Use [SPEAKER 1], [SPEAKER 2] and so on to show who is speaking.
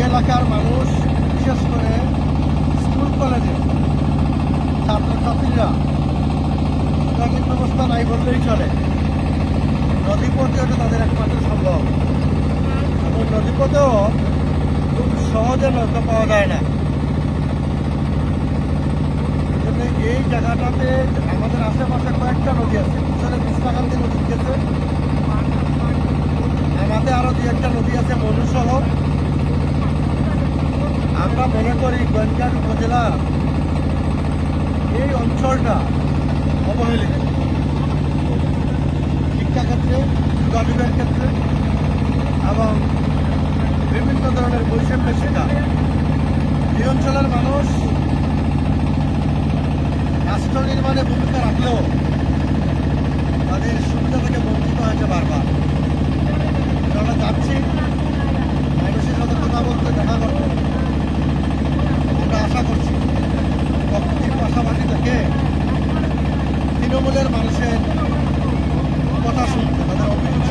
[SPEAKER 1] এলাকার মানুষ, বিশেষ করে স্কুল, কলেজে ছাত্রছাত্রীরা যোগাযোগ ব্যবস্থা নাই বললেই চলে। নদীপথে ওটা তাদের একমাত্র সম্ভব। এবং নদীপথেও খুব সহজে নৌকা পাওয়া যায় না। এই জায়গাটাতে আমাদের আশেপাশে কয়েকটা নদী আছে। পিছনে কৃষ্ণাকান্তি নদী গেছে। আমাদের আরও দু একটা নদী আছে মনুসহ করি গোয়েন্দার উপজেলা। এই অঞ্চলটা অবহেলিত। শিক্ষা ক্ষেত্রে যোগাযোগের ক্ষেত্রে এবং বিভিন্ন ধরনের বৈষম্যের শিকার। এই অঞ্চলের মানুষ রাষ্ট্র নির্মাণে ভূমিকা রাখলেও থেকে তৃণমূলের মানুষের কথা শুনতে তাদের অভিযোগ